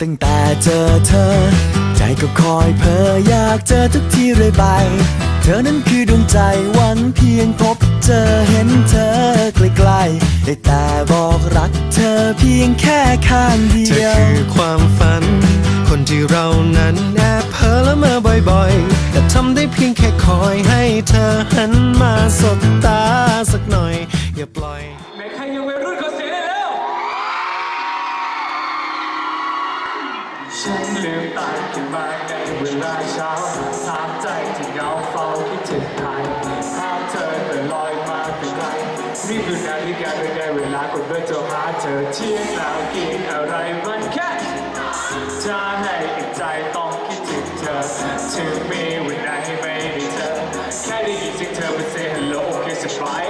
ตั้งแต่เจอเธอ ใจก็คอยเพ้ออยากเจอทุกทีเรื่อยไป เธอนั้นคือดวงใจวันเพียงพบเจอเห็นเธอใกล้ๆได้แต่บอกรักเธอเพียงแค่ข้างเดียว เธอคือความฝัน คนที่เรานั้นแอบเพ้อและเมื่อบ่อยๆ แต่ทำได้เพียงแค่คอยให้เธอหันมาสบ ฉันลืมตาขึ้นมาในเวลาเช้าถามใจที่เหงาเฝ้าคิดถึงใครภาพเธอแต่ลอยมาแต่ไกลนี่คือนาฬิกาไม่ได้เวลากดเบอร์โทรหาเธอเที่ยงแล้วกินอะไรมันแค่จะให้อีกใจต้องคิดถึงเธอถึงมีวันไหนไม่ได้เจอแค่ได้ยินเสียงเธอมา say hello โอเคสบาย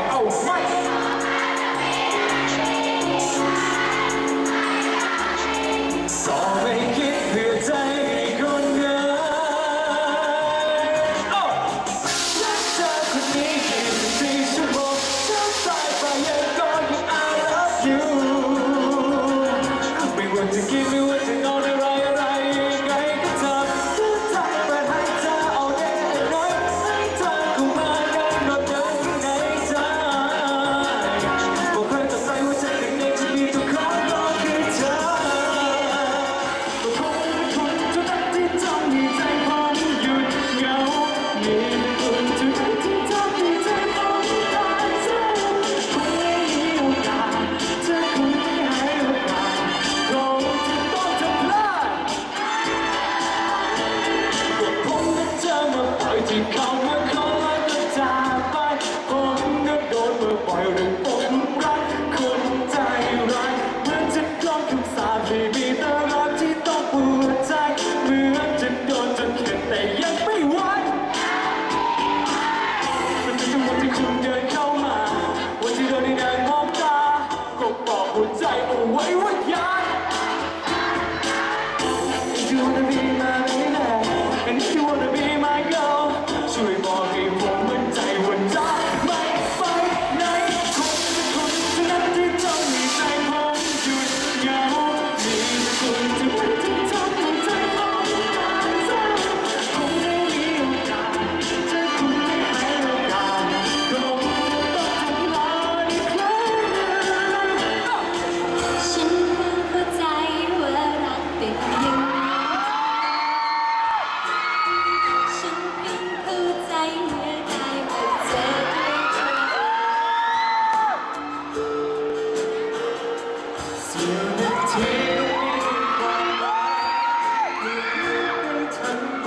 jewelry. 记录的会坦白